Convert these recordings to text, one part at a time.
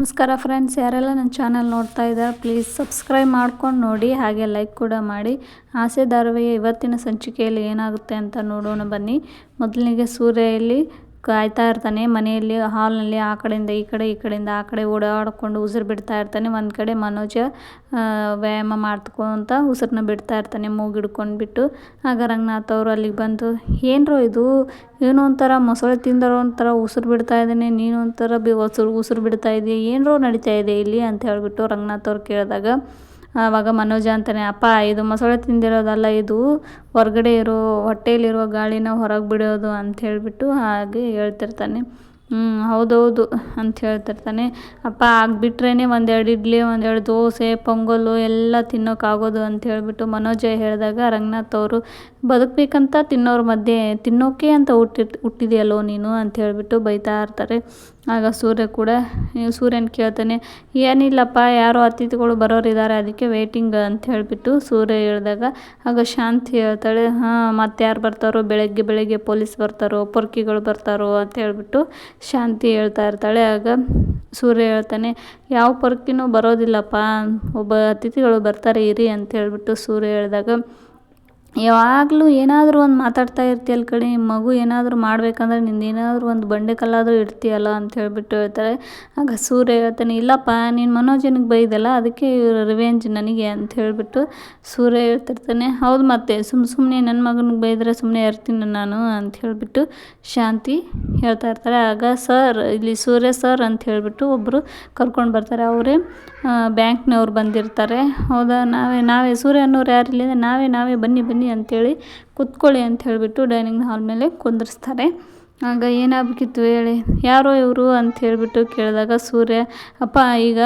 ನಮಸ್ಕಾರ ಫ್ರೆಂಡ್ಸ್ ಯಾರೆಲ್ಲ ನನ್ನ ಚಾನಲ್ ನೋಡ್ತಾ ಇದ್ದಾರೆ ಪ್ಲೀಸ್ ಸಬ್ಸ್ಕ್ರೈಬ್ ಮಾಡ್ಕೊಂಡು ನೋಡಿ, ಹಾಗೆ ಲೈಕ್ ಕೂಡ ಮಾಡಿ. ಆಸೆ ಧಾರಾವಾಹಿಯ ಇವತ್ತಿನ ಸಂಚಿಕೆಯಲ್ಲಿ ಏನಾಗುತ್ತೆ ಅಂತ ನೋಡೋಣ ಬನ್ನಿ. ಮೊದಲಿಗೆ ಸೂರ್ಯ ಇಲ್ಲಿ ಕಾಯ್ತಾ ಇರ್ತಾನೆ, ಮನೆಯಲ್ಲಿ ಹಾಲ್ನಲ್ಲಿ ಆ ಕಡೆಯಿಂದ ಈ ಕಡೆ, ಈ ಕಡೆಯಿಂದ ಆ ಕಡೆ ಓಡಾಡಿಕೊಂಡು ಉಸಿರು ಬಿಡ್ತಾ ಇರ್ತಾನೆ. ಒಂದು ಕಡೆ ಮನೋಜ ವ್ಯಾಯಾಮ ಮಾಡ್ಕೊತ ಉಸಿರನ್ನ ಬಿಡ್ತಾ ಇರ್ತಾನೆ, ಮೂಗಿಡ್ಕೊಂಡು ಬಿಟ್ಟು. ಆಗ ರಂಗನಾಥ್ ಅವರು ಅಲ್ಲಿಗೆ ಬಂದು, ಏನ್ರೋ ಇದು? ಏನೋ ಒಂಥರ ಮೊಸಳೆ ತಿಂದರೋ ಒಂಥರ ಉಸಿರು ಬಿಡ್ತಾ ಇದ್ದಾನೆ ನೀನು ಒಂಥರ ಬಿ, ಉಸಿರು ಉಸಿರು ಬಿಡ್ತಾ ಇದೆಯಾ, ಏನರೋ ನಡೀತಾ ಇದೆ ಇಲ್ಲಿ? ಅಂತ ಹೇಳಿಬಿಟ್ಟು ರಂಗನಾಥ್ ಅವ್ರು ಕೇಳಿದಾಗ ಆವಾಗ ಮನೋಜ ಅಂತಾನೆ, ಅಪ್ಪ, ಇದು ಮೊಸಳೆ ತಿಂದಿರೋದಲ್ಲ, ಇದು ಹೊರಗಡೆ ಇರೋ ಹೊಟ್ಟೆಯಲ್ಲಿರೋ ಗಾಳಿನ ಹೊರಗೆ ಬಿಡೋದು ಅಂತ ಹೇಳಿಬಿಟ್ಟು ಹಾಗೆ ಹೇಳ್ತಿರ್ತಾನೆ. ಹ್ಞೂ ಹೌದೌದು ಅಂತ ಹೇಳ್ತಿರ್ತಾನೆ. ಅಪ್ಪ ಆಗಿಬಿಟ್ರೇ ಒಂದೆರಡು ಇಡ್ಲಿ, ಒಂದೆರಡು ದೋಸೆ ಪೊಂಗಲ್ಲು ಎಲ್ಲ ತಿನ್ನೋಕ್ಕಾಗೋದು ಅಂತ ಹೇಳಿಬಿಟ್ಟು ಮನೋಜ ಹೇಳಿದಾಗ ರಂಗನಾಥ್ ಅವರು, ಬದುಕಬೇಕಂತ ತಿನ್ನೋರ ಮಧ್ಯೆ, ತಿನ್ನೋಕೆ ಅಂತ ಹುಟ್ಟಿ ಹುಟ್ಟಿದೆಯಲ್ಲೋ ನೀನು? ಅಂತ ಹೇಳಿಬಿಟ್ಟು ಬೈತಾ ಇರ್ತಾರೆ. ಆಗ ಸೂರ್ಯ ಕೂಡ ಸೂರ್ಯನ ಕೇಳ್ತಾನೆ, ಏನಿಲ್ಲಪ್ಪ, ಯಾರೋ ಅತಿಥಿಗಳು ಬರೋರಿದ್ದಾರೆ, ಅದಕ್ಕೆ ವೇಟಿಂಗ್ ಅಂತ ಹೇಳಿಬಿಟ್ಟು ಸೂರ್ಯ ಹೇಳಿದಾಗ, ಆಗ ಶಾಂತಿ ಹೇಳ್ತಾಳೆ, ಹಾಂ, ಮತ್ತೆ ಯಾರು ಬರ್ತಾರೋ, ಬೆಳಗ್ಗೆ ಬೆಳಗ್ಗೆ ಪೊಲೀಸ್ ಬರ್ತಾರೋ, ಪೊರ್ಕಿಗಳು ಬರ್ತಾರೋ ಅಂತ ಹೇಳಿಬಿಟ್ಟು ಶಾಂತಿ ಹೇಳ್ತಾ ಇರ್ತಾಳೆ. ಆಗ ಸೂರ್ಯ ಹೇಳ್ತಾನೆ, ಯಾವ ಪೊರ್ಕಿನೂ ಬರೋದಿಲ್ಲಪ್ಪ, ಒಬ್ಬ ಅತಿಥಿಗಳು ಬರ್ತಾರೆ, ಇರಿ ಅಂತ ಹೇಳಿಬಿಟ್ಟು ಸೂರ್ಯ ಹೇಳಿದಾಗ ಯಾವಾಗಲೂ ಏನಾದರೂ ಒಂದು ಮಾತಾಡ್ತಾ ಇರ್ತೀಯಲ್ಲ ಕಣೆ, ಮಗು ಏನಾದರೂ ಮಾಡಬೇಕಂದ್ರೆ ನಿಂದು ಏನಾದರೂ ಒಂದು ಬಂಡೆ ಕಲ್ಲಾದರೂ ಇಡ್ತೀಯಲ್ಲ ಅಂತ ಹೇಳಿಬಿಟ್ಟು ಹೇಳ್ತಾರೆ. ಆಗ ಸೂರ್ಯ ಹೇಳ್ತಾನೆ, ಇಲ್ಲಪ್ಪ, ನೀನು ಮನೋಜನಿಗೆ ಬೈದಲ್ಲ, ಅದಕ್ಕೆ ಇವರ ರಿವೆಂಜ್ ನನಗೆ ಅಂತ ಹೇಳಿಬಿಟ್ಟು ಸೂರ್ಯ ಹೇಳ್ತಿರ್ತಾನೆ. ಹೌದು ಮತ್ತೆ ಸುಮ್ಮ ಸುಮ್ಮನೆ ನನ್ನ ಮಗನಿಗೆ ಬೈದರೆ ಸುಮ್ಮನೆ ಇರ್ತೀನಿ ನಾನು ಅಂತ ಹೇಳಿಬಿಟ್ಟು ಶಾಂತಿ ಹೇಳ್ತಾ ಇರ್ತಾರೆ. ಆಗ ಸರ್, ಇಲ್ಲಿ ಸೂರ್ಯ ಸರ್ ಅಂತ ಹೇಳಿಬಿಟ್ಟು ಒಬ್ಬರು ಕರ್ಕೊಂಡು ಬರ್ತಾರೆ. ಅವರೇ ಬ್ಯಾಂಕ್ನವ್ರು ಬಂದಿರ್ತಾರೆ. ಹೌದಾ, ನಾವೇ ನಾವೇ, ಸೂರ್ಯ ಅನ್ನೋರು ಯಾರಿಲ್ಲ ನಾವೇ ನಾವೇ ಬನ್ನಿ ಬನ್ನಿ ಅಂತೇಳಿ ಕುತ್ಕೊಳ್ಳಿ ಅಂತ ಹೇಳಿಬಿಟ್ಟು ಡೈನಿಂಗ್ ಹಾಲ್ ಮೇಲೆ ಕುಂದಿರಿಸ್ತಾರೆ. ಆಗ ಏನಾಗಬೇಕಿತ್ತು ಹೇಳಿ? ಯಾರೋ ಇವರು ಅಂತ ಹೇಳಿಬಿಟ್ಟು ಕೇಳಿದಾಗ ಸೂರ್ಯ, ಅಪ್ಪ, ಈಗ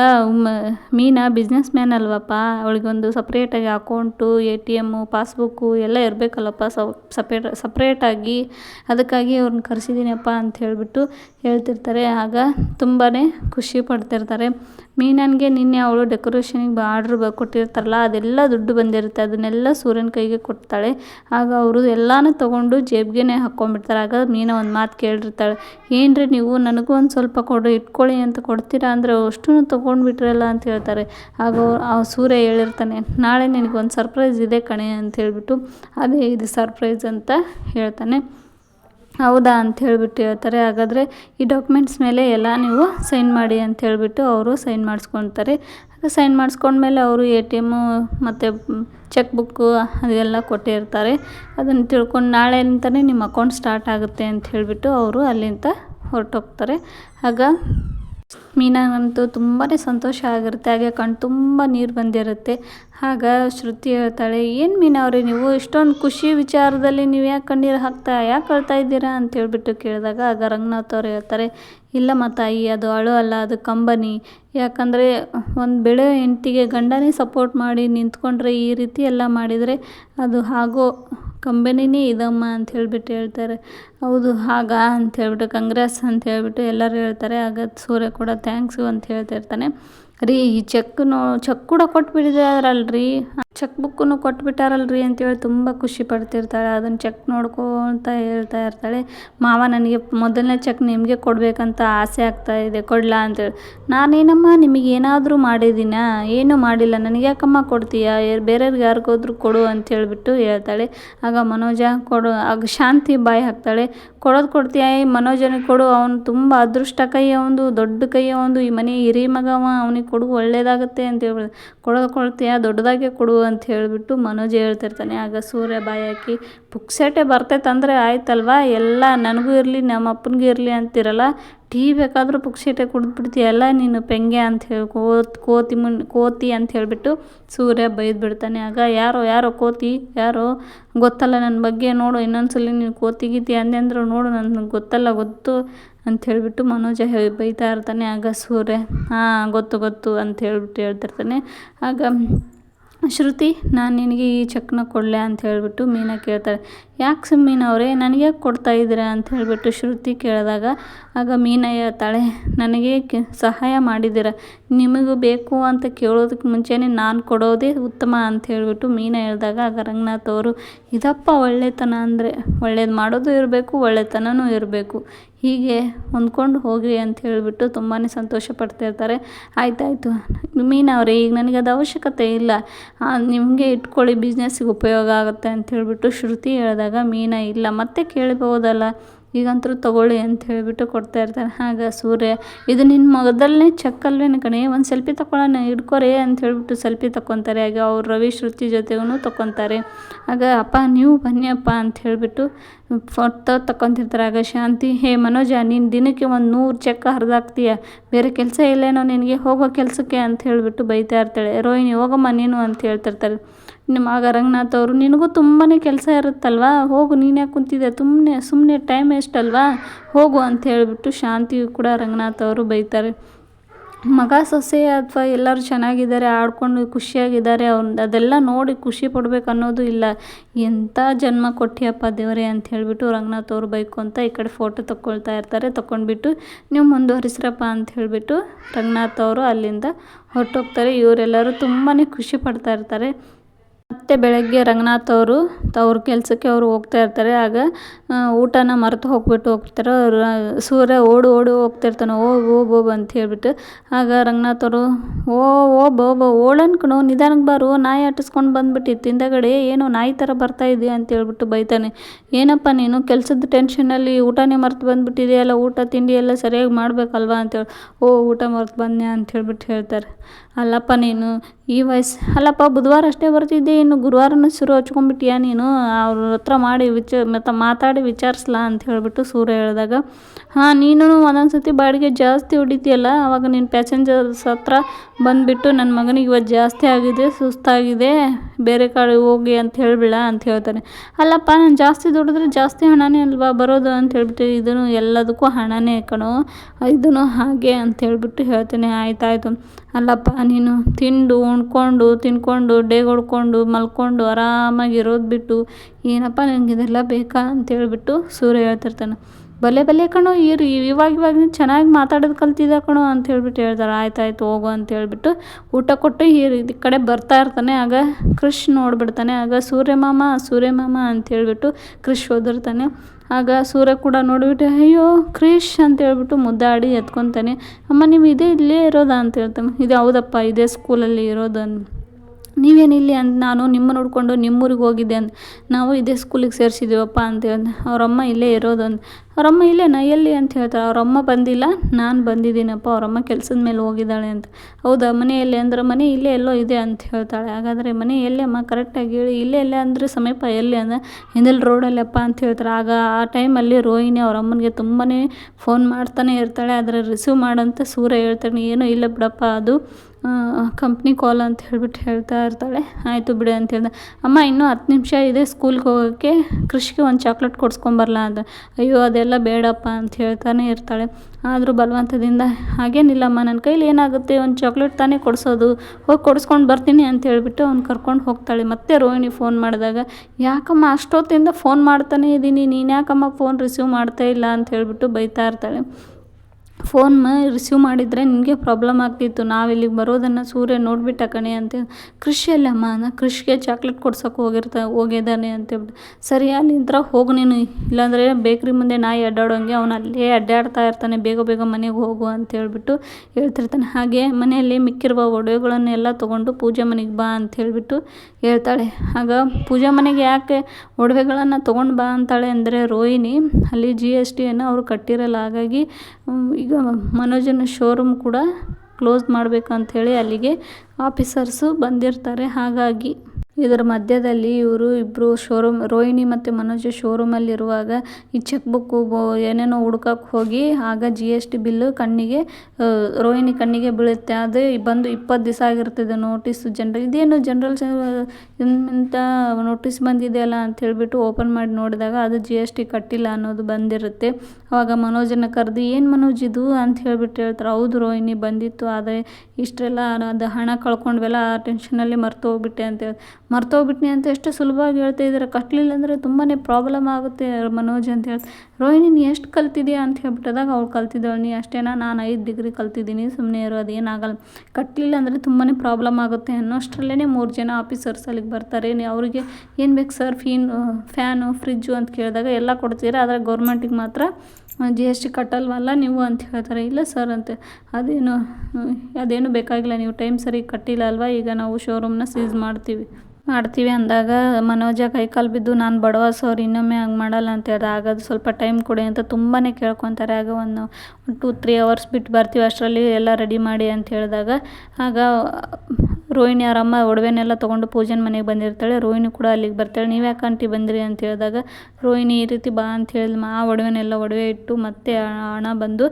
ಮೀನಾ ಬಿಸ್ನೆಸ್ ಮ್ಯಾನ್ ಅಲ್ವಪ್ಪ. ಅವಳಿಗೊಂದು ಸಪ್ರೇಟಾಗಿ account A T M passbook ಎಲ್ಲ ಇರಬೇಕಲ್ಲಪ್ಪ. ಸಪ್ರೇಟ್ ಸಪ್ರೇಟಾಗಿ ಅದಕ್ಕಾಗಿ ಅವ್ರನ್ನ ಕರೆಸಿದ್ದೀನಪ್ಪ ಅಂತ ಹೇಳಿಬಿಟ್ಟು ಹೇಳ್ತಿರ್ತಾರೆ. ಆಗ ತುಂಬಾ ಖುಷಿ ಪಡ್ತಿರ್ತಾರೆ. ಮೀನನ್ಗೆ ನಿನ್ನೆ ಅವಳು ಡೆಕೋರೇಷನಿಗೆ ಆರ್ಡ್ರ್ ಕೊಟ್ಟಿರ್ತಾರಲ್ಲ, ಅದೆಲ್ಲ ದುಡ್ಡು ಬಂದಿರುತ್ತೆ. ಅದನ್ನೆಲ್ಲ ಸೂರ್ಯನ ಕೈಗೆ ಕೊಡ್ತಾಳೆ. ಆಗ ಅವರು ಎಲ್ಲನೂ ತೊಗೊಂಡು ಜೇಬ್ಗೆ ಹಾಕ್ಕೊಂಡ್ಬಿಡ್ತಾರೆ. ಆಗ ಮೀನ ಒಂದು ಮಾತು ಕೇಳಿರ್ತಾಳೆ, ಏನ್ರಿ ನೀವು? ನನಗೂ ಒಂದು ಸ್ವಲ್ಪ ಕೊಡು, ಇಟ್ಕೊಳ್ಳಿ ಅಂತ ಕೊಡ್ತೀರಾ? ಅಂದರೆ ಅಷ್ಟೂ ತೊಗೊಂಡ್ಬಿಟ್ರಲ್ಲ ಅಂತ ಹೇಳ್ತಾರೆ. ಆಗ ಆ ಸೂರ್ಯ ಹೇಳಿರ್ತಾನೆ, ನಾಳೆ ನಿನಗೊಂದು ಸರ್ಪ್ರೈಸ್ ಇದೆ ಕಣೆ ಅಂತ ಹೇಳಿಬಿಟ್ಟು, ಅದೇ, ಇದು ಸರ್ಪ್ರೈಸ್ ಅಂತ ಹೇಳ್ತಾನೆ. ಹೌದಾ ಅಂತ ಹೇಳ್ಬಿಟ್ಟು ಹೇಳ್ತಾರೆ. ಹಾಗಾದರೆ ಈ ಡಾಕ್ಯುಮೆಂಟ್ಸ್ ಮೇಲೆ ಎಲ್ಲ ನೀವು ಸೈನ್ ಮಾಡಿ ಅಂತ ಹೇಳಿಬಿಟ್ಟು ಅವರು ಸೈನ್ ಮಾಡಿಸ್ಕೊತಾರೆ. ಸೈನ್ ಮಾಡಿಸ್ಕೊಂಡ್ಮೇಲೆ ಅವರು ಎ ಟಿ ಎಮ್ಮು ಮತ್ತು ಚೆಕ್ ಬುಕ್ಕು ಅದೆಲ್ಲ ಕೊಟ್ಟಿರ್ತಾರೆ. ಅದನ್ನು ತಿಳ್ಕೊಂಡು ನಾಳೆಯಿಂದನೇ ನಿಮ್ಮ ಅಕೌಂಟ್ ಸ್ಟಾರ್ಟ್ ಆಗುತ್ತೆ ಅಂತ ಹೇಳಿಬಿಟ್ಟು ಅವರು ಅಲ್ಲಿಂದ ಹೊರಟೋಗ್ತಾರೆ. ಆಗ ಮೀನಾಗಂತೂ ತುಂಬಾ ಸಂತೋಷ ಆಗಿರುತ್ತೆ. ಹಾಗೆ ಕಣ್ಣು ತುಂಬ ನೀರು ಬಂದಿರುತ್ತೆ. ಆಗ ಶ್ರುತಿ ಹೇಳ್ತಾಳೆ, ಏನು ಮೀನವ್ರೆ ನೀವು ಇಷ್ಟೊಂದು ಖುಷಿ ವಿಚಾರದಲ್ಲಿ ನೀವು ಯಾಕೆ ಕಣ್ಣೀರು ಹಾಕ್ತಾ, ಯಾಕೆ ಅಳ್ತಾ ಇದ್ದೀರಾ? ಅಂತ ಹೇಳಿಬಿಟ್ಟು ಕೇಳಿದಾಗ ಆಗ ರಂಗನಾಥ್ ಅವ್ರು ಹೇಳ್ತಾರೆ ಇಲ್ಲಮ್ಮ ತಾಯಿ, ಅದು ಅಳು ಅಲ್ಲ, ಅದು ಕಂಬನಿ. ಯಾಕಂದರೆ ಒಂದು ಬೆಳೆ ಹೆಂಡತಿಗೆ ಗಂಡನೇ ಸಪೋರ್ಟ್ ಮಾಡಿ ನಿಂತ್ಕೊಂಡ್ರೆ ಈ ರೀತಿ ಎಲ್ಲ ಮಾಡಿದರೆ ಅದು ಹಾಗೋ ಕಂಬನಿನೇ ಇದಮ್ಮ ಅಂತ ಹೇಳಿಬಿಟ್ಟು ಹೇಳ್ತಾರೆ. ಹೌದು, ಹಾಗಾ ಅಂತ ಹೇಳ್ಬಿಟ್ಟು, ಕಂಗ್ರೆಸ್ ಅಂತ ಹೇಳ್ಬಿಟ್ಟು ಎಲ್ಲರೂ ಹೇಳ್ತಾರೆ. ಆಗ ಸೂರ್ಯ ಕೂಡ ಥ್ಯಾಂಕ್ಸು ಅಂತ ಹೇಳ್ತಿರ್ತಾನೆ ರೀ, ಈ ಚೆಕ್ ನೋ ಚೆಕ್ ಕೂಡ ಕೊಟ್ಬಿಟ್ಟಿದಾರಲ್ರಿ ಚೆಕ್ ಬುಕ್ಕನ್ನು ಕೊಟ್ಬಿಟ್ಟಾರಲ್ರಿ ಅಂತೇಳಿ ತುಂಬ ಖುಷಿ ಪಡ್ತಿರ್ತಾಳೆ. ಅದನ್ನು ಚೆಕ್ ನೋಡ್ಕೊತ ಹೇಳ್ತಾ ಇರ್ತಾಳೆ. ಮಾವ, ನನಗೆ ಮೊದಲನೇ ಚೆಕ್ ನಿಮಗೆ ಕೊಡಬೇಕಂತ ಆಸೆ ಆಗ್ತಾ ಇದೆ. ಕೊಡ್ಲಾ ಅಂತೇಳಿ ನಾನೇನಮ್ಮ, ನಿಮಗೆ ಏನಾದರೂ ಮಾಡಿದ್ದೀನಾ? ಏನೂ ಮಾಡಿಲ್ಲ. ನನಗೆ ಯಾಕಮ್ಮ ಕೊಡ್ತೀಯಾ? ಬೇರೆಯವ್ರಿಗೆ ಯಾರಿಗೋದ್ರೂ ಕೊಡು ಅಂತ ಹೇಳ್ಬಿಟ್ಟು ಹೇಳ್ತಾಳೆ. ಆಗ ಮನೋಜ ಕೊಡು, ಆಗ ಶಾಂತಿ ಬಾಯಿ ಹಾಕ್ತಾಳೆ. ಕೊಡೋದು ಕೊಡ್ತೀಯ? ಮನೋಜನಿಗೆ ಕೊಡು. ಅವನು ತುಂಬ ಅದೃಷ್ಟ ಕೈ ಒಂದು ದೊಡ್ಡ ಕೈ ಒಂದು ಈ ಮನೆ ಹಿರಿ ಮಗವ ಅವನಿಗೆ ಕೊಡು, ಒಳ್ಳೇದಾಗುತ್ತೆ ಅಂತ ಹೇಳಿ ಕೊಡೋದು ಕೊಡ್ತೀಯ? ದೊಡ್ಡದಾಗೆ ಕೊಡು ಅಂತ ಹೇಳಿಬಿಟ್ಟು ಮನೋಜ್ ಹೇಳ್ತಿರ್ತಾನೆ. ಆಗ ಸೂರ್ಯ ಬಾಯಿ ಹಾಕಿ ಬರ್ತೈತೆ ಅಂದರೆ ಆಯ್ತಲ್ವಾ? ಎಲ್ಲ ನನಗೂ ಇರಲಿ ನಮ್ಮ ಅಪ್ಪನಿಗೂ ಇರಲಿ ಅಂತಿರಲ್ಲ? ಟೀ ಬೇಕಾದರೂ ಪುಕ್ಸಟೆ ಕುಡಿದ್ಬಿಡ್ತೀಯಲ್ಲ ನೀನು ಪೆಂಗೆ ಅಂತ ಹೇಳಿ, ಕೋತ್, ಕೋತಿ ಮುನ್, ಕೋತಿ ಅಂತ ಹೇಳಿಬಿಟ್ಟು ಸೂರ್ಯ ಬೈದು ಬಿಡ್ತಾನೆ ಆಗ ಯಾರೋ ಯಾರೋ ಕೋತಿ, ಯಾರೋ, ಗೊತ್ತಲ್ಲ ನನ್ನ ಬಗ್ಗೆ, ನೋಡು, ಇನ್ನೊಂದ್ಸಲಿ ನೀನು ಕೋತಿ ಗೀತಿ ಅಂದೆ ಅಂದ್ರೆ ನೋಡು, ನನಗೆ ಗೊತ್ತಲ್ಲ, ಗೊತ್ತು ಅಂತ ಹೇಳಿಬಿಟ್ಟು ಮನೋಜ ಹೇಳಿ ಬೈತಾ ಇರ್ತಾನೆ. ಆಗ ಸೂರ್ಯ, ಹಾಂ, ಗೊತ್ತು ಗೊತ್ತು ಅಂತ ಹೇಳ್ಬಿಟ್ಟು ಹೇಳ್ತಿರ್ತಾನೆ. ಆಗ ಶ್ರುತಿ, ನಾನು ನಿನಗೆ ಈ ಚೆಕ್ನ ಕೊಡಲೆ ಅಂತ ಹೇಳಿಬಿಟ್ಟು ಮೀನಾ ಕೇಳ್ತಾಳೆ. ಯಾಕೆ ಸುಮ್ಮ ಅವರೇ? ನನಗೆ ಯಾಕೆ ಕೊಡ್ತಾ ಇದ್ದೀರಾ ಅಂತ ಹೇಳಿಬಿಟ್ಟು ಶ್ರುತಿ ಕೇಳಿದಾಗ, ಆಗ ಮೀನಾ ಹೇಳ್ತಾಳೆ, ನನಗೆ ಕೆ ಸಹಾಯ ಮಾಡಿದ್ದೀರ? ನಿಮಗೂ ಬೇಕು ಅಂತ ಕೇಳೋದಕ್ಕೆ ಮುಂಚೆನೇ ನಾನು ಕೊಡೋದೇ ಉತ್ತಮ ಅಂತ ಹೇಳಿಬಿಟ್ಟು ಮೀನಾ ಹೇಳಿದಾಗ, ಆಗ ರಂಗನಾಥ್ ಅವರು, ಇದಪ್ಪ ಒಳ್ಳೆತನ ಅಂದರೆ ಒಳ್ಳೇದು ಮಾಡೋದು ಇರಬೇಕು, ಒಳ್ಳೆತನನೂ ಇರಬೇಕು. ಹೀಗೆ ಹೊಂದ್ಕೊಂಡು ಹೋಗಿ ಅಂತ ಹೇಳಿಬಿಟ್ಟು ತುಂಬಾ ಸಂತೋಷ ಪಡ್ತಿರ್ತಾರೆ ಆಯ್ತಾಯಿತು. ಅವರೇ, ಈಗ ನನಗೆ ಅದು ಅವಶ್ಯಕತೆ ಇಲ್ಲ. ನಿಮಗೆ ಇಟ್ಕೊಳ್ಳಿ ಬಿಸ್ನೆಸ್ಸಿಗೆ ಉಪಯೋಗ ಆಗುತ್ತೆ ಅಂತ ಹೇಳಿಬಿಟ್ಟು ಶ್ರುತಿ ಹೇಳಿದಾಗ, ಮೀನಾ, ಇಲ್ಲ, ಮತ್ತೆ ಕೇಳ್ಬೋದಲ್ಲ, ಈಗಂತೂ ತೊಗೊಳ್ಳಿ ಅಂತ ಹೇಳಿಬಿಟ್ಟು ಕೊಡ್ತಾ ಇರ್ತಾರೆ ಆಗ ಸೂರ್ಯ, ಇದು ನಿನ್ನ ಮೊದಲನೇ ಚೆಕ್ ಅಲ್ವೇನು ಕಣೆ, ಒಂದು ಸೆಲ್ಫಿ ತಗೊಳ್ಳೋಣ ಹಿಡ್ಕೊರಿ, ಅಂತ ಹೇಳಿಬಿಟ್ಟು ಸೆಲ್ಫಿ ತಗೊತಾರೆ ಆಗ ಅವ್ರು ರವಿ, ಶ್ರುತಿ ಜೊತೆಗೂ ತಗೊತಾರೆ ಆಗ ಅಪ್ಪ, ನೀವು ಬನ್ನಿ, ಅಪ್ಪ, ಅಂತ ಹೇಳಿಬಿಟ್ಟು ಫೋಟೋ ತಗೊತಿರ್ತಾರೆ ಆಗ ಶಾಂತಿ, ಹೇ ಮನೋಜ, ನೀನು ದಿನಕ್ಕೆ ಒಂದು ನೂರು ಚೆಕ್ ಹರಿದಾಕ್ತೀಯ. ಬೇರೆ ಕೆಲಸ ಇಲ್ಲೇನೋ ನಿನಗೆ ಹೋಗೋ ಕೆಲಸಕ್ಕೆ ಅಂತ ಹೇಳಿಬಿಟ್ಟು ಬೈತಾ ಇರ್ತಾಳೆ. ರೋಹಿಣಿ ಹೋಗಮ್ಮ, ನೀನು ಅಂತ ಹೇಳ್ತಿರ್ತಾರೆ. ನಿಮ್ಮ ಆಗ ರಂಗನಾಥ್ ಅವರು, ನಿನಗೂ ತುಂಬಾ ಕೆಲಸ ಇರುತ್ತಲ್ವಾ? ಹೋಗು, ನೀನು ಯಾಕೆ ಕುಂತಿದ್ದೆ ಸುಮ್ಮನೆ ಸುಮ್ಮನೆ ಟೈಮ್ ವೇಸ್ಟ್ ಅಲ್ವಾ? ಹೋಗು ಅಂತ ಹೇಳಿಬಿಟ್ಟು ಶಾಂತಿಯು ಕೂಡ ರಂಗನಾಥ್ ಅವರು ಬೈತಾರೆ. ಮಗ, ಸೊಸೆ ಅಥವಾ ಎಲ್ಲರೂ ಚೆನ್ನಾಗಿದ್ದಾರೆ, ಆಡ್ಕೊಂಡು ಖುಷಿಯಾಗಿದ್ದಾರೆ, ಅವ್ನು ಅದೆಲ್ಲ ನೋಡಿ ಖುಷಿ ಪಡ್ಬೇಕು ಅನ್ನೋದು ಇಲ್ಲ. ಎಂಥ ಜನ್ಮ ಕೊಟ್ಟಿಯಪ್ಪ ದೇವರೇ ಅಂತ ಹೇಳಿಬಿಟ್ಟು ರಂಗನಾಥ್ ಅವರು ಅಂತ ಈ ಕಡೆ ಫೋಟೋ ತಗೊಳ್ತಾ ಇರ್ತಾರೆ. ತಗೊಂಡ್ಬಿಟ್ಟು ನೀವು ಮುಂದುವರಿಸ್ರಪ್ಪ ಅಂತ ಹೇಳಿಬಿಟ್ಟು ರಂಗನಾಥ್ ಅವರು ಅಲ್ಲಿಂದ ಹೊರಟೋಗ್ತಾರೆ. ಇವರೆಲ್ಲರೂ ತುಂಬಾ ಖುಷಿ ಪಡ್ತಾ ಇರ್ತಾರೆ. ಮತ್ತೆ ಬೆಳಗ್ಗೆ ರಂಗನಾಥ್ ಅವರು ಅವ್ರ ಕೆಲಸಕ್ಕೆ ಅವರು ಹೋಗ್ತಾ ಇರ್ತಾರೆ. ಆಗ ಊಟನ ಮರೆತು ಹೋಗ್ಬಿಟ್ಟು ಹೋಗ್ತಾರೆ. ಸೂರ್ಯ ಓಡು ಓಡು ಹೋಗ್ತಿರ್ತಾನೆ ಓ ಓ, ಬೋ ಅಂತ ಹೇಳ್ಬಿಟ್ಟು. ಆಗ ರಂಗನಾಥ್ ಅವರು, ಓ ಓ, ಬೋ ಬೋ, ಓಳನ್ ಕಣೋ, ನಿಧಾನಕ್ಕೆ ಬಾರು. ನಾಯಿ ಅಟ್ಟಿಸ್ಕೊಂಡು ಬಂದ್ಬಿಟ್ಟಿತ್ತು ಹಿಂದಗಡೆ ಏನೋ ನಾಯಿ ಥರ ಬರ್ತಾ ಇದೆಯಾ ಅಂತ ಹೇಳ್ಬಿಟ್ಟು ಬೈತಾನೆ. ಏನಪ್ಪ ನೀನು, ಕೆಲಸದ ಟೆನ್ಷನಲ್ಲಿ ಊಟನೇ ಮರೆತು ಬಂದುಬಿಟ್ಟಿದೆಯಲ್ಲ ಊಟ, ತಿಂಡಿ ಎಲ್ಲ ಸರಿಯಾಗಿ ಮಾಡಬೇಕಲ್ವಾ ಅಂತೇಳಿ ಓ, ಊಟ ಮರೆತು ಬಂದೆ ಅಂತ ಹೇಳ್ಬಿಟ್ಟು ಹೇಳ್ತಾರೆ. ಅಲ್ಲಪ್ಪ ನೀನು, ಈ ವಯಸ್ಸು, ಅಲ್ಲಪ್ಪ, ಬುಧವಾರ ಅಷ್ಟೇ ಬರ್ತಿದ್ದೆ ಇನ್ನು? ಗುರುವಾರನೂ ಶುರು ಹಚ್ಕೊಂಡ್ಬಿಟ್ಟಿಯಾ ನೀನು? ಅವ್ರ ಹತ್ರ ಮಾಡಿ ವಿಚ, ಮತ್ತು ಮಾತಾಡಿ ವಿಚಾರಿಸ್ಲಾ ಅಂತ ಹೇಳಿಬಿಟ್ಟು ಸೂರ್ಯ ಹೇಳಿದಾಗ, ಹಾಂ, ನೀನು ಒಂದೊಂದು ಸತಿ ಬಾಡಿಗೆ ಜಾಸ್ತಿ ಹೊಡಿತೀಯಲ್ಲ ಆವಾಗ ನಿನ್ನ ಪ್ಯಾಸೆಂಜರ್ಸ್ ಹತ್ರ ಬಂದುಬಿಟ್ಟು ನನ್ನ ಮಗನಿಗೆ ಇವತ್ತು ಜಾಸ್ತಿ ಆಗಿದೆ, ಸುಸ್ತಾಗಿದೆ, ಬೇರೆ ಕಡೆ ಹೋಗಿ ಅಂತ ಹೇಳಿಬಿಡ ಅಂತ ಹೇಳ್ತಾನೆ. ಅಲ್ಲಪ್ಪ, ನಾನು ಜಾಸ್ತಿ ದುಡಿದ್ರೆ ಜಾಸ್ತಿ ಹಣನೇ ಅಲ್ವಾ ಬರೋದು ಅಂತ ಹೇಳ್ಬಿಟ್ಟು, ಇದನ್ನು ಎಲ್ಲದಕ್ಕೂ ಹಣನೇ ಕಣೋ, ಇದನ್ನು ಹಾಗೆ ಅಂತ ಹೇಳಿಬಿಟ್ಟು ಹೇಳ್ತೇನೆ. ಆಯ್ತಾಯ್ತು. ಅಲ್ಲಪ್ಪ, ನೀನು ತಿಂದು ಉಣ್ಕೊಂಡು, ತಿನ್ಕೊಂಡು, ಡೇಗ್ ಹೊಡ್ಕೊಂಡು ಮಲ್ಕೊಂಡು ಆರಾಮಾಗಿ ಇರೋದು ಬಿಟ್ಟು, ಏನಪ್ಪ ನನಗೆ ಇದೆಲ್ಲ ಬೇಕಾ ಅಂತೇಳ್ಬಿಟ್ಟು ಸೂರ್ಯ ಹೇಳ್ತಿರ್ತಾನೆ. ಬಲೆ ಬಲೆ ಕಣೋ ಇರು ಇವಾಗ ಇವಾಗ ನೀನು ಚೆನ್ನಾಗಿ ಮಾತಾಡೋದು ಕಲ್ತಿದ್ದ ಕಣೋ ಅಂತ ಹೇಳ್ಬಿಟ್ಟು ಹೇಳ್ತಾರೆ ಆಯ್ತಾಯ್ತು, ಹೋಗು ಅಂತ ಹೇಳ್ಬಿಟ್ಟು ಊಟ ಕೊಟ್ಟು ಈ ಕಡೆ ಬರ್ತಾ ಇರ್ತಾನೆ. ಆಗ ಕೃಷ್ ನೋಡ್ಬಿಡ್ತಾನೆ. ಆಗ ಸೂರ್ಯ ಮಾಮ ಸೂರ್ಯ ಮಾಮ ಅಂತ ಹೇಳ್ಬಿಟ್ಟು ಕೃಷ್ ಓದಿರ್ತಾನೆ ಆಗ ಸೂರ್ಯ ಕೂಡ ನೋಡಿಬಿಟ್ಟು, ಅಯ್ಯೋ ಕ್ರಿಶ್ ಅಂತ ಹೇಳ್ಬಿಟ್ಟು ಮುದ್ದಾಡಿ ಎತ್ಕೊತಾನೆ. ಅಮ್ಮ, ನೀವು ಇದೇ ಇಲ್ಲೇ ಇರೋದಾ ಅಂತ ಹೇಳ್ತಾನೆ. ಇದು ಹೌದಪ್ಪ ಇದೇ ಸ್ಕೂಲಲ್ಲಿ ಇರೋದು ನೀವೇನಿಲ್ಲಿ ಅಂತ ನಾನು ನಿಮ್ಮ ನೋಡಿಕೊಂಡು ನಿಮ್ಮೂರಿಗೆ ಹೋಗಿದ್ದೆ ಅಂತ. ನಾವು ಇದೇ ಸ್ಕೂಲಿಗೆ ಸೇರಿಸಿದ್ದೀವಪ್ಪ ಅಂತ ಅವರಮ್ಮ ಇಲ್ಲೇ ಇರೋದು ಅಂತ. ಅವರಮ್ಮ ಇಲ್ಲೇನಾ ಎಲ್ಲಿ ಅಂತ ಹೇಳ್ತಾರೆ. ಅವರಮ್ಮ ಬಂದಿಲ್ಲ, ನಾನು ಬಂದಿದ್ದೀನಪ್ಪ. ಅವರಮ್ಮ ಕೆಲಸದ ಮೇಲೆ ಹೋಗಿದ್ದಾಳೆ ಅಂತ. ಹೌದಾ? ಮನೆ ಎಲ್ಲಿ? ಅಂದ್ರೆ ಮನೆ ಇಲ್ಲೇ ಎಲ್ಲೋ ಇದೆ ಅಂತ ಹೇಳ್ತಾಳೆ. ಹಾಗಾದರೆ ಮನೆ ಅಮ್ಮ? ಕರೆಕ್ಟಾಗಿ ಹೇಳಿ. ಇಲ್ಲೇ ಎಲ್ಲೇ ಅಂದರೆ ಸಮೀಪ ಎಲ್ಲಿ ಅಂದರೆ ಹಿಂದಲ್ಲಿ ರೋಡಲ್ಲಪ್ಪ ಅಂತ ಹೇಳ್ತಾರೆ. ಆಗ ಆ ಟೈಮಲ್ಲಿ ರೋಹಿಣಿ ಅವರಮ್ಮನಿಗೆ ತುಂಬಾ ಫೋನ್ ಮಾಡ್ತಾನೆ ಇರ್ತಾಳೆ. ಆದರೆ ರಿಸೀವ್ ಮಾಡಂತ ಸೂರ್ಯ ಹೇಳ್ತಾನೆ ಏನೋ ಇಲ್ಲ ಬಿಡಪ್ಪ. ಅದು ಕಂಪ್ನಿ ಕಾಲ್ ಅಂತ ಹೇಳ್ಬಿಟ್ಟು ಹೇಳ್ತಾ ಇರ್ತಾಳೆ. ಆಯಿತು ಬಿಡು ಅಂತ ಹೇಳ್ದೆ. ಅಮ್ಮ, ಇನ್ನೂ ಹತ್ತು ನಿಮಿಷ ಇದೆ ಸ್ಕೂಲ್ಗೆ ಹೋಗೋಕ್ಕೆ ಕೃಷಿಗೆ ಒಂದು ಚಾಕ್ಲೇಟ್ ಕೊಡ್ಸ್ಕೊಂಬರಲ್ಲ ಅಂತ ಅಯ್ಯೋ, ಅದೆಲ್ಲ ಬೇಡಪ್ಪ ಅಂತ ಹೇಳ್ತಾನೆ ಇರ್ತಾಳೆ. ಆದರೂ ಬಲವಂತದಿಂದ, ಹಾಗೇನಿಲ್ಲಮ್ಮ ನನ್ನ ಕೈಲಿ ಏನಾಗುತ್ತೆ? ಒಂದು ಚಾಕ್ಲೇಟ್ ತಾನೇ ಕೊಡಿಸೋದು. ಹೋಗಿ ಕೊಡಿಸ್ಕೊಂಡು ಬರ್ತೀನಿ ಅಂತ ಹೇಳಿಬಿಟ್ಟು ಅವ್ನು ಕರ್ಕೊಂಡು ಹೋಗ್ತಾಳೆ. ಮತ್ತೆ ರೋಹಿಣಿ ಫೋನ್ ಮಾಡಿದಾಗ, ಯಾಕಮ್ಮ, ಅಷ್ಟೊತ್ತಿಂದ ಫೋನ್ ಮಾಡ್ತಾನೆ ಇದ್ದೀನಿ ನೀನು ಯಾಕಮ್ಮ ಫೋನ್ ರಿಸೀವ್ ಮಾಡ್ತಾ ಇಲ್ಲ? ಅಂತ ಹೇಳಿಬಿಟ್ಟು ಬೈತಾ ಇರ್ತಾಳೆ. ಫೋನ್ ರಿಸೀವ್ ಮಾಡಿದರೆ ನಿನಗೆ ಪ್ರಾಬ್ಲಮ್ ಆಗ್ತಿತ್ತು. ನಾವು ಇಲ್ಲಿಗೆ ಬರೋದನ್ನು ಸೂರ್ಯ ನೋಡಿಬಿಟ್ಟ ಕಣೆ ಅಂತ ಕೃಷಿ ಅಮ್ಮ? ನಾ ಕೃಷಿಗೆ ಚಾಕ್ಲೇಟ್ ಕೊಡ್ಸೋಕೆ ಹೋಗಿರ್ತ, ಹೋಗಿದ್ದಾನೆ ಅಂತೇಳ್ಬಿಟ್ಟು ಸರಿ ಅಲ್ಲಿಂದ ಹೋಗು ನೀನು. ಇಲ್ಲಾಂದರೆ ಬೇಕ್ರಿ ಮುಂದೆ ನಾಯಿ ಅಡ್ಡಾಡೋಂಗೆ ಅವನು ಅಲ್ಲೇ ಅಡ್ಡಾಡ್ತಾ ಇರ್ತಾನೆ, ಬೇಗ ಬೇಗ ಮನೆಗೆ ಹೋಗು ಅಂತ ಹೇಳ್ಬಿಟ್ಟು ಹೇಳ್ತಿರ್ತಾನೆ. ಹಾಗೆ ಮನೆಯಲ್ಲಿ ಮಿಕ್ಕಿರುವ ಒಡವೆಗಳನ್ನೆಲ್ಲ ತೊಗೊಂಡು ಪೂಜೆ ಮನೆಗೆ ಬಾ ಅಂತ ಹೇಳಿಬಿಟ್ಟು ಹೇಳ್ತಾಳೆ, ಆಗ ಪೂಜಾ ಮನೆಗೆ ಯಾಕೆ ಒಡವೆಗಳನ್ನು ತೊಗೊಂಡು ಬಾ ಅಂತಾಳೆ ಅಂದರೆ, ರೋಹಿಣಿ, ಅಲ್ಲಿ ಜಿ ಎಸ್ ಟಿಯನ್ನು ಅವರು ಕಟ್ಟಿರಲ್ಲ, ಹಾಗಾಗಿ ಈಗ ಮನೋಜನ ಶೋರೂಮ್ ಕೂಡ ಕ್ಲೋಸ್ ಮಾಡಬೇಕಂಥೇಳಿ ಅಲ್ಲಿಗೆ ಆಫೀಸರ್ಸು ಬಂದಿರ್ತಾರೆ, ಹಾಗಾಗಿ. ಇದರ ಮಧ್ಯದಲ್ಲಿ ಇವರು ಇಬ್ಬರು ಶೋರೂಮ್ ರೋಹಿಣಿ ಮತ್ತು ಮನೋಜ್ ಇರುವಾಗ ಈ ಚೆಕ್ ಬುಕ್ ಏನೇನೋ ಹುಡುಕಕ್ಕೆ ಹೋಗಿ, ಆಗ ಜಿ ಎಸ್ ಟಿ ಬಿಲ್ ಕಣ್ಣಿಗೆ ರೋಹಿಣಿ ಕಣ್ಣಿಗೆ ಬೀಳುತ್ತೆ. ಅದು ಬಂದು ಇಪ್ಪತ್ತು ದಿವಸ ಆಗಿರ್ತದೆ ನೋಟಿಸ್ ಜನರಲ್ ಇದೇನು ಜನರಲ್ ಇಂಥ ನೋಟಿಸ್ ಬಂದಿದೆಯಲ್ಲ ಅಂತ ಹೇಳಿಬಿಟ್ಟು ಓಪನ್ ಮಾಡಿ ನೋಡಿದಾಗ ಅದು ಜಿ ಎಸ್ ಟಿ ಕಟ್ಟಿಲ್ಲ ಅನ್ನೋದು ಬಂದಿರುತ್ತೆ. ಆವಾಗ ಮನೋಜನ ಕರೆದು, ಏನು ಮನೋಜ್ ಇದು? ಅಂತ ಹೇಳಿಬಿಟ್ಟು ಹೇಳ್ತಾರೆ, ಹೌದು ರೋಹಿಣಿ ಬಂದಿತ್ತು, ಆದರೆ ಇಷ್ಟೆಲ್ಲ ಅದು ಹಣ ಕಳ್ಕೊಂಡ್ವೆಲ್ಲ, ಆ ಟೆನ್ಷನಲ್ಲಿ ಮರ್ತು ಹೋಗ್ಬಿಟ್ಟೆ ಅಂತೇಳಿ ಮರ್ತೋಗ್ಬಿಟ್ನಿ ಅಂತ ಎಷ್ಟು ಸುಲಭವಾಗಿ ಹೇಳ್ತಾ ಇದ್ದಾರೆ. ಕಟ್ಟಲಿಲ್ಲ ಅಂದರೆ ತುಂಬಾ ಪ್ರಾಬ್ಲಮ್ ಆಗುತ್ತೆ ಮನೋಜ್ ಅಂತ ಹೇಳಿ ರೋಹಿಣಿ, ನೀ ಎಷ್ಟು ಕಲ್ತಿದ್ಯಾ ಅಂತ ಹೇಳ್ಬಿಟ್ಟದಾಗ ಅವ್ಳು ಕಲ್ತಿದ್ದಾಳೆ. ನೀ ಅಷ್ಟೇನಾ? ನಾನು ಐದು ಡಿಗ್ರಿ ಕಲ್ತಿದ್ದೀನಿ ಸುಮ್ಮನೆ ಇರೋ ಅದೇನಾಗಲ್ಲ ಕಟ್ಟಲಿಲ್ಲ ಅಂದರೆ ತುಂಬಾ ಪ್ರಾಬ್ಲಮ್ ಆಗುತ್ತೆ ಅನ್ನೋಷ್ಟರಲ್ಲೇ ಮೂರು ಜನ ಆಫೀಸರ್ಸ್ ಅಲ್ಲಿಗೆ ಬರ್ತಾರೆ. ಅವರಿಗೆ ಏನು ಬೇಕು ಸರ್ ಫೀನ್ ಫ್ಯಾನು ಫ್ರಿಜ್ಜು ಅಂತ ಕೇಳಿದಾಗ ಎಲ್ಲ ಕೊಡ್ತೀರಾ? ಆದರೆ ಗೌರ್ಮೆಂಟಿಗೆ ಮಾತ್ರ ಜಿ ಎಸ್ ಟಿ ಕಟ್ಟಲ್ವಲ್ಲ ನೀವು ಅಂತ ಹೇಳ್ತಾರೆ. ಇಲ್ಲ ಸರ್ ಅಂತ ಅದೇನು ಅದೇನು ಬೇಕಾಗಿಲ್ಲ, ನೀವು ಟೈಮ್ ಸರಿ ಕಟ್ಟಿಲ್ಲ ಅಲ್ವಾ? ಈಗ ನಾವು ಶೋರೂಮ್ನ ಸೀಸ್ ಮಾಡ್ತೀವಿ. ಮಾಡ್ತೀವಿ ಅಂದಾಗ ಮನೋಜ ಕೈಕಾಲು ಬಿದ್ದು, ನಾನು ಬಡವ ಸರ್, ಇನ್ನೊಮ್ಮೆ ಹಂಗೆ ಮಾಡಲ್ಲ ಅಂತ ಹೇಳ್ದೆ. ಆಗ ಅದು ಸ್ವಲ್ಪ ಟೈಮ್ ಕೊಡಿ ಅಂತ ತುಂಬಾ ಕೇಳ್ಕೊತಾರೆ. ಆಗ ಒಂದು ಟೂ ತ್ರೀ ಅವರ್ಸ್ ಬಿಟ್ಟು ಬರ್ತೀವಿ. ಅಷ್ಟರಲ್ಲಿ ಎಲ್ಲ ರೆಡಿ ಮಾಡಿ ಅಂತ ಹೇಳಿದಾಗ, ಆಗ ರೋಹಿಣಿ ಅವರಮ್ಮ ಒಡವೆನೆಲ್ಲ ತೊಗೊಂಡು ಪೂಜೆ ಮನೆಗೆ ಬಂದಿರ್ತಾಳೆ. ರೋಹಿಣಿ ಕೂಡ ಅಲ್ಲಿಗೆ ಬರ್ತಾಳೆ. ನೀವು ಯಾಕೆ ಆಂಟಿ ಬಂದಿರಿ? ಅಂತ ಹೇಳಿದಾಗ, ರೋಹಿಣಿ ಈ ರೀತಿ ಬಾ ಅಂತ ಹೇಳಿದ್ಮ ಆ ಒಡವೆನೆಲ್ಲ ಒಡವೆ ಇಟ್ಟು ಮತ್ತೆ ಹಣ ಬಂದು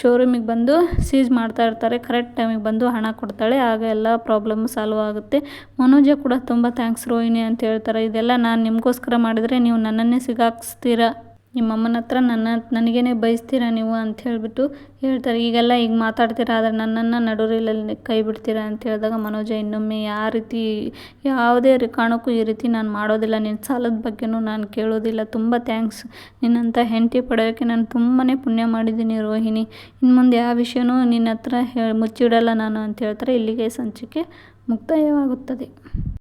ಶೋರೂಮಿಗೆ ಬಂದು ಸೀಸ್ ಮಾಡ್ತಾ ಇರ್ತಾರೆ. ಕರೆಕ್ಟ್ ಟೈಮಿಗೆ ಬಂದು ಹಣ ಕೊಡ್ತಾಳೆ. ಆಗ ಎಲ್ಲ ಪ್ರಾಬ್ಲಮ್ ಸಾಲ್ವ್ ಆಗುತ್ತೆ. ಮನೋಜ ಕೂಡ ತುಂಬ ಥ್ಯಾಂಕ್ಸ್ ರೋಹಿಣಿ ಅಂತ ಹೇಳ್ತಾರೆ. ಇದೆಲ್ಲ ನಾನು ನಿಮಗೋಸ್ಕರ ಮಾಡಿದರೆ ನೀವು ನನ್ನನ್ನೇ ಸಿಗಾಕ್ಸ್ತೀರಾ? ನಿಮ್ಮ ಅಮ್ಮನ ಹತ್ರ ನನ್ನ, ನನಗೇನೆ ಬಯಸ್ತೀರಾ ನೀವು ಅಂತ ಹೇಳಿಬಿಟ್ಟು ಹೇಳ್ತಾರೆ. ಈಗೆಲ್ಲ ಈಗ ಮಾತಾಡ್ತೀರಾ, ಆದರೆ ನನ್ನನ್ನು ನಡುರಿಲಲ್ಲಿ ಕೈ ಬಿಡ್ತೀರಾ ಅಂತ ಹೇಳಿದಾಗ ಮನೋಜ, ಇನ್ನೊಮ್ಮೆ ಯಾವ ರೀತಿ, ಯಾವುದೇ ಕಾರಣಕ್ಕೂ ಈ ರೀತಿ ನಾನು ಮಾಡೋದಿಲ್ಲ ನಿನ್ನ ಸಾಲದ ಬಗ್ಗೆನೂ ನಾನು ಕೇಳೋದಿಲ್ಲ. ತುಂಬ ಥ್ಯಾಂಕ್ಸ್ ನಿನ್ನಂಥ ಹೆಂಡತಿ ಪಡೆಯೋಕ್ಕೆ ನಾನು ತುಂಬಾ ಪುಣ್ಯ ಮಾಡಿದ್ದೀನಿ ರೋಹಿಣಿ. ಇನ್ನು ಮುಂದೆ ಯಾವ ವಿಷಯನೂ ನಿನ್ನ ಹತ್ರ ಹೇಳಿ ಮುಚ್ಚಿಡಲ್ಲ ನಾನು ಅಂತ ಹೇಳ್ತಾರೆ. ಇಲ್ಲಿಗೆ ಸಂಚಿಕೆ ಮುಕ್ತಾಯವಾಗುತ್ತದೆ.